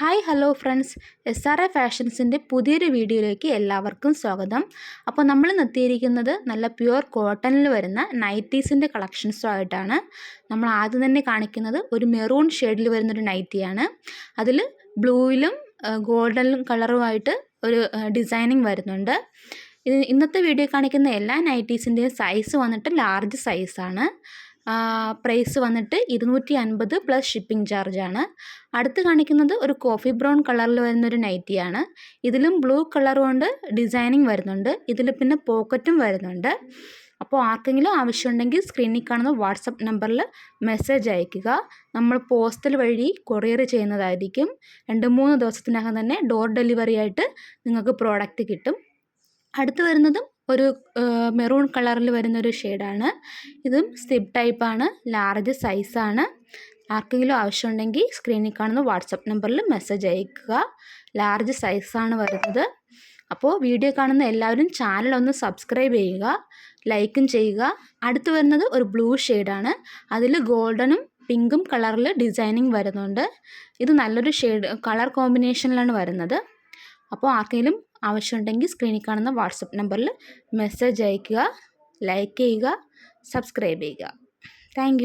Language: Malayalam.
Hi hello friends S R A ഫാഷൻസിന്റെ പുതിയൊരു വീഡിയോയിലേക്ക് എല്ലാവർക്കും സ്വാഗതം. അപ്പോൾ നമ്മൾ നിർത്തിയിരിക്കുന്നത് നല്ല പ്യുവർ കോട്ടണിൽ വരുന്ന നൈറ്റീസിന്റെ കളക്ഷൻസുമായിട്ടാണ് നമ്മൾ ആദ്യം തന്നെ കാണിക്കുന്നത് ഒരു മെറൂൺ ഷെയ്ഡിൽ വരുന്നൊരു നൈറ്റിയാണ്. അതിൽ ബ്ലൂവിലും ഗോൾഡൻ കളറുമായിട്ട് ഒരു ഡിസൈനിങ് വരുന്നുണ്ട്. ഇന്നത്തെ വീഡിയോ കാണിക്കുന്ന എല്ലാ നൈറ്റീസിന്റെയും സൈസ് വന്നിട്ട് ലാർജ് സൈസാണ്. പ്രൈസ് വന്നിട്ട് ഇരുന്നൂറ്റി അൻപത് പ്ലസ് ഷിപ്പിംഗ് ചാർജാണ് അടുത്ത് കാണിക്കുന്നത് ഒരു കോഫി ബ്രൗൺ കളറിൽ വരുന്നൊരു നൈറ്റിയാണ് ഇതിലും ബ്ലൂ കളർ കൊണ്ട് ഡിസൈനിങ് വരുന്നുണ്ട്. ഇതിൽ പിന്നെ പോക്കറ്റും വരുന്നുണ്ട്. അപ്പോൾ ആർക്കെങ്കിലും ആവശ്യമുണ്ടെങ്കിൽ സ്ക്രീനിൽ കാണുന്ന വാട്സപ്പ് നമ്പറിൽ മെസ്സേജ് അയയ്ക്കുക. നമ്മൾ പോസ്റ്റൽ വഴി കൊറിയർ ചെയ്യുന്നതായിരിക്കും. രണ്ട് മൂന്ന് ദിവസത്തിനകം തന്നെ ഡോർ ഡെലിവറി ആയിട്ട് നിങ്ങൾക്ക് പ്രോഡക്റ്റ് കിട്ടും. അടുത്ത് വരുന്നതും ഒരു മെറൂൺ കളറിൽ വരുന്നൊരു ഷെയ്ഡാണ്. ഇതും സിബ് ടൈപ്പാണ് ലാർജ് സൈസാണ്. ആർക്കെങ്കിലും ആവശ്യമുണ്ടെങ്കിൽ സ്ക്രീനിൽ കാണുന്ന വാട്സപ്പ് നമ്പറിൽ മെസ്സേജ് അയക്കുക ലാർജ് സൈസാണ് വരുന്നത്. അപ്പോൾ വീഡിയോ കാണുന്ന എല്ലാവരും ചാനൽ ഒന്ന് സബ്സ്ക്രൈബ് ചെയ്യുക ലൈക്കും ചെയ്യുക. അടുത്ത് വരുന്നത് ഒരു ബ്ലൂ ഷെയ്ഡാണ്. അതിൽ ഗോൾഡനും പിങ്കും കളറിൽ ഡിസൈനിങ് വരുന്നുണ്ട്. ഇത് നല്ലൊരു ഷെയ്ഡ് കളർ കോമ്പിനേഷനിലാണ് വരുന്നത്. അപ്പോൾ ആർക്കെങ്കിലും ആവശ്യമുണ്ടെങ്കിൽ സ്ക്രീനിൽ കാണുന്ന വാട്സപ്പ് നമ്പറിൽ മെസ്സേജ് അയയ്ക്കുക ലൈക്ക് ചെയ്യുക സബ്സ്ക്രൈബ് ചെയ്യുക. താങ്ക്